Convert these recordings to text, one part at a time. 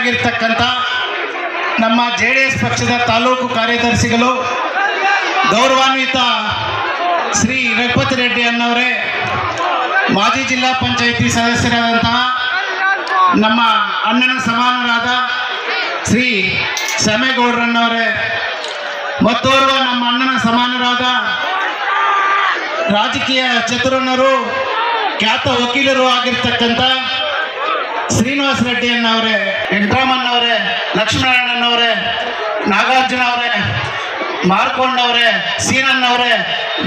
ಆಗಿರ್ತಕ್ಕಂಥ ನಮ್ಮ J D S ಪಕ್ಷದ ತಾಲೂಕು ಕಾರ್ಯದರ್ಶಿಗಳು ಗೌರವಾನ್ವಿತ ಶ್ರೀ ರಘುಪತಿ ರೆಡ್ಡಿ ಅನ್ನವರೇ ಮಾಜಿ ಜಿಲ್ಲಾ ಪಂಚಾಯಿತಿ ಸದಸ್ಯರಾದಂತಹ ನಮ್ಮ ಅಣ್ಣನ ಸಮಾನರಾದ ಶ್ರೀ ಶ್ಯಾಮೇಗೌಡರನ್ನವರೇ ಮತ್ತೋರ್ವ ನಮ್ಮ ಅಣ್ಣನ ಸಮಾನರಾದ ರಾಜಕೀಯ ಚತುರನರು ಖ್ಯಾತ ವಕೀಲರು ಆಗಿರ್ತಕ್ಕಂಥ ಶ್ರೀನಿವಾಸ ರೆಡ್ಡಿ ಅವರೇ ಲಕ್ಷ್ಮೀನಾರಾಯಣ ಅವರೇ, ನಾಗಾರ್ಜುನ ಅವರೇ ಮಾರ್ಕೊಂಡವ್ರೆ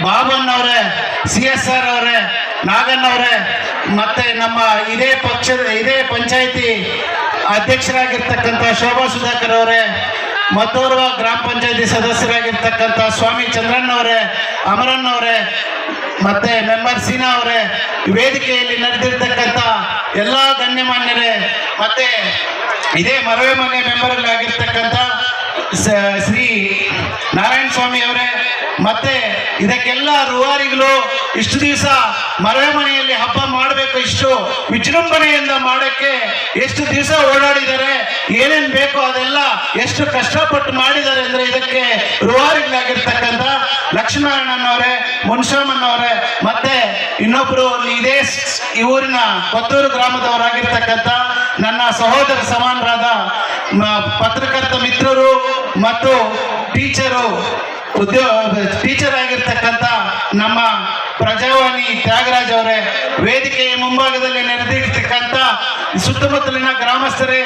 ಬಾಬನ್ ಅವರೇ, ಸಿ ಎಸ್ ಆರ್ ಅವರೇ ನಾಗಣ್ಣವ್ರೆ ಮತ್ತೆ ನಮ್ಮ ಇದೇ ಪಕ್ಷದ, ಇದೇ ಪಂಚಾಯಿತಿ ಅಧ್ಯಕ್ಷರಾಗಿರ್ತಕ್ಕಂಥ ಶೋಭಾ ಸುಧಾಕರ್ ಅವರೇ ಮತ್ತೋರ್ವ ಗ್ರಾಮ ಪಂಚಾಯತಿ ಸದಸ್ಯರಾಗಿರ್ತಕ್ಕಂಥ ಸ್ವಾಮಿ ಚಂದ್ರಣ್ಣವರೇ ಅಮರಣ್ಣವರೇ ಮತ್ತೆ ಮೆಂಬರ್ ಸೀನಾ ಅವರೇ ವೇದಿಕೆಯಲ್ಲಿ ನಡೆದಿರ್ತಕ್ಕಂಥ ಎಲ್ಲ ಗಣ್ಯಮಾನ್ಯರೇ, ಮತ್ತೆ ಇದೇ ಮರವೆ ಮನೆ ಮೆಂಬರ್ಗಳಾಗಿರ್ತಕ್ಕಂಥ ಸ- ಶ್ರೀ ನಾರಾಯಣ ಸ್ವಾಮಿ ಅವರೇ ಮತ್ತೆ ಇದಕ್ಕೆಲ್ಲ ರೂವಾರಿಗಳು ಇಷ್ಟು ದಿವಸ ಮರವೆ ಮನೆಯಲ್ಲಿ ಹಬ್ಬ ಮಾಡಬೇಕು ಇಷ್ಟು ವಿಜೃಂಭಣೆಯಿಂದ ಮಾಡಕ್ಕೆ ಎಷ್ಟು ದಿವಸ ಓಡಾಡಿದ್ದಾರೆ, ಏನೇನ್ ಬೇಕೋ ಅದೆಲ್ಲ ಎಷ್ಟು ಕಷ್ಟಪಟ್ಟು ಮಾಡಿದ್ದಾರೆ ಅಂದ್ರೆ ಇದಕ್ಕೆ ರೂವಾರಿಗಳಾಗಿರ್ತಕ್ಕಂಥ ಲಕ್ಷ್ಮೀನಾರಾಯಣನವರೇ ಮುನ್ಶಾಮಣ್ಣವರೇ ಮತ್ತೆ ಇನ್ನೊಬ್ರು ಇದೇ ಊರಿನ ಕೊತ್ತೂರು ಗ್ರಾಮದವರಾಗಿರ್ತಕ್ಕಂಥ ನನ್ನ ಸಹೋದರ ಸಮಾನರಾದ ಪತ್ರಕರ್ತ ಮಿತ್ರರು ಮತ್ತು ಟೀಚರು ಉದ್ಯೋಗ ಟೀಚರ್ ಆಗಿರ್ತಕ್ಕಂಥ ನಮ್ಮ ಪ್ರಜಾವಾಣಿ ತ್ಯಾಗರಾಜ್ ಅವರೇ, ವೇದಿಕೆಯ ಮುಂಭಾಗದಲ್ಲಿ ನೆರೆದಿರ್ತಕ್ಕಂಥ ಸುತ್ತಮುತ್ತಲಿನ ಗ್ರಾಮಸ್ಥರೇ,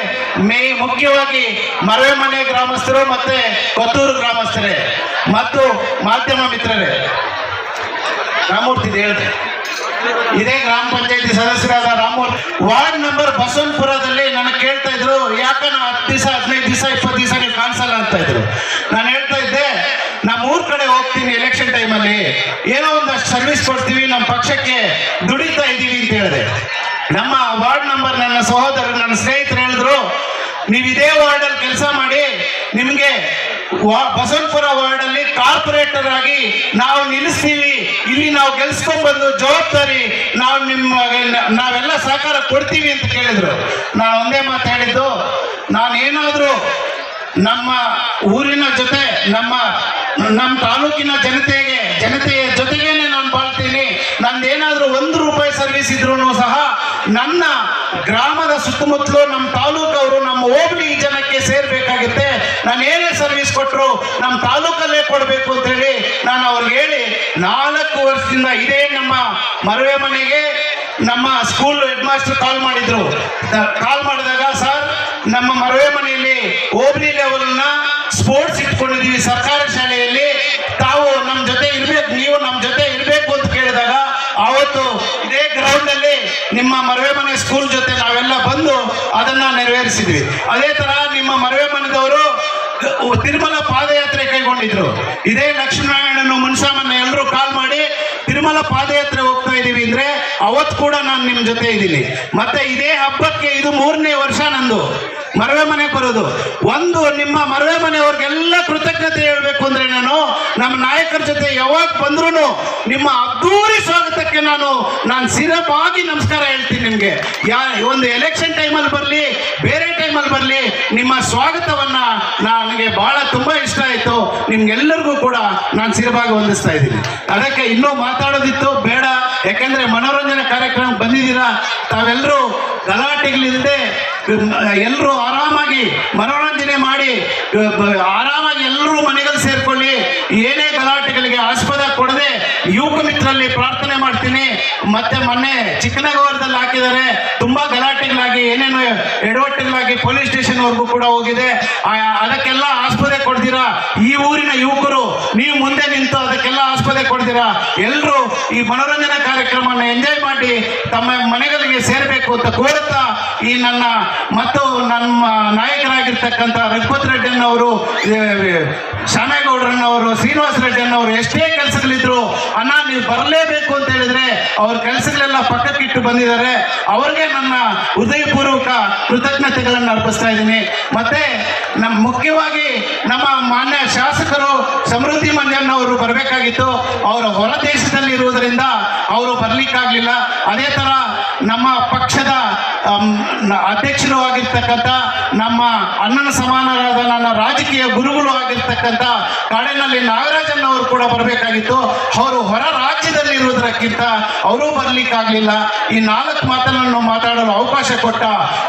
ಮೇ ಮುಖ್ಯವಾಗಿ ಮರವೆ ಮನೆ ಗ್ರಾಮಸ್ಥರು ಮತ್ತೆ ಕೊತ್ತೂರು ಗ್ರಾಮಸ್ಥರೇ ಮತ್ತು ಮಾಧ್ಯಮ ಮಿತ್ರರೇ. ರಾಮೂರ್ತಿ ಹೇಳಿದೆ ಇದೇ ಗ್ರಾಮ ಪಂಚಾಯತಿ ಸದಸ್ಯರಾದ ರಾಮೂರ್ತಿ ವಾರ್ಡ್ ನಂಬರ್ ಬಸವನ್ಪುರದಲ್ಲಿ ನನಗೆ ಕೇಳ್ತಾ ಇದ್ರು ಯಾಕೆ ನಾವು ಹತ್ತು ದಿವಸ ಹದಿನೈದು ದಿವಸ ಇಪ್ಪತ್ತು ದಿವಸ ಕಾಣಿಸಲ್ಲ ಅಂತ ಇದ್ರು. ನಾನು ಹೇಳ್ತಾ ಇದ್ದೆ ಹೋಗ್ತೀನಿ ಎಲೆಕ್ಷನ್ ಟೈಮಲ್ಲಿ ಏನೋ ಒಂದಷ್ಟು ಸರ್ವಿಸ್ ಕೊಡ್ತೀವಿ ನಮ್ಮ ಪಕ್ಷಕ್ಕೆ ದುಡಿತಾ ಇದ್ದೀವಿ ಅಂತ ಹೇಳಿದೆ. ನಮ್ಮ ವಾರ್ಡ್ ನಂಬರ್ ನನ್ನ ಸಹೋದರರು ನನ್ನ ಸ್ನೇಹಿತರು ಹೇಳಿದ್ರು, ನೀವು ಇದೇ ವಾರ್ಡ್ ಅಲ್ಲಿ ಕೆಲಸ ಮಾಡಿ, ನಿಮಗೆ ಬಸವನಪುರ ವಾರ್ಡ್ ಅಲ್ಲಿ ಕಾರ್ಪೊರೇಟರ್ ಆಗಿ ನಾವು ನಿಲ್ಲಿಸ್ತೀವಿ. ಇಲ್ಲಿ ನಾವು ಗೆಲ್ಸ್ಕೊಂಡ್ ಬಂದು ಜವಾಬ್ದಾರಿ ನಾವು ನಿಮ್ಮ ನಾವೆಲ್ಲ ಸಹಕಾರ ಕೊಡ್ತೀವಿ ಅಂತ ಕೇಳಿದ್ರು. ನಾನು ಒಂದೇ ಮಾತು ಹೇಳಿದ್ದು ನಾನೇನಾದ್ರೂ ನಮ್ಮ ಊರಿನ ಜೊತೆ, ನಮ್ಮ ನಮ್ಮ ತಾಲೂಕಿನ ಜನತೆಗೆ, ಜನತೆಯ ಜೊತೆಗೇನೆ ನಾನು ಬಾಳ್ತೀನಿ. ನಂದೇನಾದ್ರೂ ಒಂದು ರೂಪಾಯಿ ಸರ್ವಿಸ್ ಇದ್ರೂ ಸಹ ನನ್ನ ಗ್ರಾಮದ ಸುತ್ತಮುತ್ತಲು ನಮ್ಮ ತಾಲೂಕವರು ನಮ್ಮ ಹೋಬಳಿ ಜನಕ್ಕೆ ಸೇರ್ಬೇಕಾಗುತ್ತೆ. ನಾನು ಏನೇ ಸರ್ವಿಸ್ ಕೊಟ್ಟರು ನಮ್ಮ ತಾಲೂಕಲ್ಲೇ ಕೊಡಬೇಕು ಅಂತ ಹೇಳಿ ನಾನು ಅವ್ರಿಗೆ ಹೇಳಿ ನಾಲ್ಕು ವರ್ಷದಿಂದ ಇದೇ ನಮ್ಮ ಮರವೆ ಮನೆಗೆ ನಮ್ಮ ಸ್ಕೂಲ್ ಹೆಡ್ ಮಾಸ್ಟರ್ ಕಾಲ್ ಮಾಡಿದ್ರು. ಕಾಲ್ ಮಾಡಿದಾಗ, ಸರ್, ನಮ್ಮ ಮರವೆ ಮನೆಯಲ್ಲಿ ಹೋಬಳಿ ಲೆವೆಲ್ನ ಸ್ಪೋರ್ಟ್ಸ್ ಇಟ್ಕೊಂಡಿದೀವಿ. ಸರ್ಕಾರಿ ಶಾಲೆಯಲ್ಲಿ ತಾವು ನಮ್ಮ ಜೊತೆ ಇರ್ಬೇಕು ನೀವು ನಮ್ಮ ಜೊತೆ ಇರಬೇಕು ಅಂತ ಕೇಳಿದಾಗ ಆವತ್ತು ಇದೇ ಗ್ರೌಂಡ್ ಅಲ್ಲಿ ನಿಮ್ಮ ಮರವೆ ಮನೆ ಸ್ಕೂಲ್ ಜೊತೆ ನಾವೆಲ್ಲ ಬಂದು ಅದನ್ನ ನೆರವೇರಿಸಿದ್ವಿ. ಅದೇ ತರ ನಿಮ್ಮ ಮರವೆ ಮನೆದವರು ತಿರುಮಲ ಪಾದಯಾತ್ರೆ ಕೈಗೊಂಡಿದ್ರು. ಇದೇ ಲಕ್ಷ್ಮೀನಾರಾಯಣನು ಮುನ್ಸಾಮನ್ನ ಎಲ್ಲರೂ ಕಾಲ್ ಮಾಡಿ ತಿರುಮಲ ಪಾದಯಾತ್ರೆ ಹೋಗ್ತಾ ಇದ್ದೀವಿ ಅಂದ್ರೆ ಅವತ್ತು ಕೂಡ ನಾನು ನಿಮ್ಮ ಜೊತೆ ಇದ್ದೀನಿ. ಮತ್ತೆ ಇದೇ ಹಬ್ಬಕ್ಕೆ ಇದು ಮೂರನೇ ವರ್ಷ ನಂದು. ಮರವೆ ಮನೆ ಬರೋದು ಒಂದು ನಿಮ್ಮ ಮರವೆ ಮನೆಯವ್ರಿಗೆಲ್ಲ ಕೃತಜ್ಞತೆ ಹೇಳ್ಬೇಕು ಅಂದ್ರೆ ನಾನು, ನಮ್ಮ ನಾಯಕರ ಜೊತೆ ಯಾವಾಗ ಬಂದ್ರು ನಿಮ್ಮ ಅದ್ದೂರಿ ಸ್ವಾಗತಕ್ಕೆ ನಾನು ನಾನು ಸಿರಪಾಗಿ ನಮಸ್ಕಾರ ಹೇಳ್ತೀನಿ ನಿಮ್ಗೆ. ಯಾ ಒಂದು ಎಲೆಕ್ಷನ್ ಟೈಮಲ್ಲಿ ಬರಲಿ, ಬೇರೆ ಟೈಮಲ್ಲಿ ಬರಲಿ, ನಿಮ್ಮ ಸ್ವಾಗತವನ್ನ ನನಗೆ ಬಹಳ ತುಂಬಾ ಇಷ್ಟ ಆಯ್ತು. ನಿಮ್ಗೆಲ್ಲರಿಗೂ ಕೂಡ ನಾನು ಸಿರಪಾಗಿ ವಂದಿಸ್ತಾ ಇದ್ದೀನಿ. ಅದಕ್ಕೆ ಇನ್ನೂ ಮಾತಾಡೋದಿತ್ತು, ಬೇಡ. ಯಾಕಂದ್ರೆ ಮನೋರಂಜನೆ ಕಾರ್ಯಕ್ರಮ ಬಂದಿದ್ದೀರಾ? ತಾವೆಲ್ಲರೂ ಗಲಾಟೆಗಳಿಲ್ಲದೆ, ಎಲ್ಲರೂ ಆರಾಮಾಗಿ ಮನೋರಂಜನೆ ಮಾಡಿ, ಆರಾಮಾಗಿ ಎಲ್ಲರೂ ಮನೆಗಳು ಸೇರ್ಕೊಳ್ಳಿ. ಏನೇ ಗಲಾಟೆಗಳಿಗೆ ಆಸ್ಪದ ಕೊಡದೆ ಯುವಕ ಮಿತ್ರರಲ್ಲಿ ಪ್ರಾರ್ಥನೆ ಮಾಡ್ತೀನಿ. ಮತ್ತೆ ಮೊನ್ನೆ ಚಿಕ್ಕನಗೌರದಲ್ಲಿ ಹಾಕಿದ್ದಾರೆ. ತುಂಬಾ ಗಲಾಟೆಗಳಾಗಿ ಏನೇನು ಎಡವಟ್ಟುಗಳಾಗಿ ಪೊಲೀಸ್ ಸ್ಟೇಷನ್ ವರೆಗೂ ಕೂಡ ಹೋಗಿದೆ. ಅದಕ್ಕೆಲ್ಲ ಆಸ್ಪದೆ ಕೊಡ್ತೀರಾ? ಈ ಊರಿನ ಯುವಕರು, ನೀವು ಮುಂದೆ ನಿಂತು ಅದಕ್ಕೆಲ್ಲ ಆಸ್ಪದೆ ಕೊಡ್ತೀರಾ? ಎಲ್ಲರೂ ಈ ಮನೋರಂಜನಾ ಕಾರ್ಯಕ್ರಮವನ್ನು ಎಂಜಾಯ್ ಮಾಡಿ, ತಮ್ಮ ಮನೆಗಳಿಗೆ ಸೇರಬೇಕು ಅಂತ ಕೋರುತ್ತಾ ಈ ನನ್ನ ಮತ್ತು ನಮ್ಮ ನಾಯಕರಾಗಿರ್ತಕ್ಕಂಥ ರೆಡ್ಡಿ ರೆಡ್ಡಿಯನ್ನವರು ಶ್ಯಾಮೇಗೌಡರನ್ನವರು ಶ್ರೀನಿವಾಸ ರೆಡ್ಡಿಯನ್ನವರು ಎಷ್ಟೇ ಕೆಲಸಗಳಿದ್ರು ಅಣ್ಣ ನೀವು ಬರಲೇಬೇಕು ಅಂತ ಹೇಳಿದ್ರೆ ಅವ್ರ ಕೆಲಸಗಳೆಲ್ಲ ಪಕ್ಕಕ್ಕಿಟ್ಟು ಬಂದಿದ್ದಾರೆ. ಅವ್ರಿಗೆ ನನ್ನ ಹೃದಯಪೂರ್ವಕ ಕೃತಜ್ಞತೆಗಳನ್ನು ಅರ್ಪಿಸ್ತಾ ಇದ್ದೀನಿ. ಮತ್ತೆ ನಮ್ಮ ಮುಖ್ಯವಾಗಿ ನಮ್ಮ ಮಾನ್ಯ ಶಾಸಕರು ಸಮೃದ್ಧಿ ಮಂಜನ್ ಅವರು ಬರಬೇಕಾಗಿತ್ತು. ಅವರ ಹೊರ ದೇಶದಲ್ಲಿ ಇರುವುದರಿಂದ ಅವರು ಬರ್ಲಿಕ್ಕಾಗ್ಲಿಲ್ಲ. ಅದೇ ತರ ನಮ್ಮ ಪಕ್ಷದ ಅಧ್ಯಕ್ಷರು ಆಗಿರ್ತಕ್ಕಂಥ ನಮ್ಮ ಅಣ್ಣನ ಸಮಾನರಾದ ನನ್ನ ರಾಜಕೀಯ ಗುರುಗಳು ಆಗಿರ್ತಕ್ಕಂಥ ಕಾಡಿನಲ್ಲಿ ನಾಗರಾಜನ್ ಕೂಡ ಬರಬೇಕಾಗಿತ್ತು. ಅವರು ಹೊರ ರಾಜ್ಯದಲ್ಲಿ ಇರುವುದಕ್ಕಿಂತ ಅವರೂ ಬರಲಿಕ್ಕಾಗಲಿಲ್ಲ. ಈ ನಾಲ್ಕು ಮಾತನ್ನು ಮಾತಾಡಲು ಅವಕಾಶ ಕೊಟ್ಟ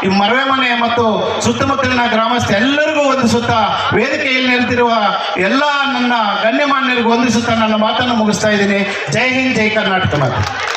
ಈ ಮರವೆ ಮನೆ ಮತ್ತು ಸುತ್ತಮುತ್ತಲಿನ ಗ್ರಾಮಸ್ಥ ಎಲ್ಲರಿಗೂ ವಂದಿಸುತ್ತಾ ವೇದಿಕೆಯಲ್ಲಿ ನಿಂತಿರುವ ಎಲ್ಲ ನನ್ನ ಗಣ್ಯಮಾನ್ಯರಿಗೂ ವಂದಿಸುತ್ತಾ ನನ್ನ ಮಾತನ್ನು ಮುಗಿಸ್ತಾ ಇದ್ದೀನಿ. ಜೈ ಹಿಂದ್, ಜೈ ಕರ್ನಾಟಕ ಮಾತು.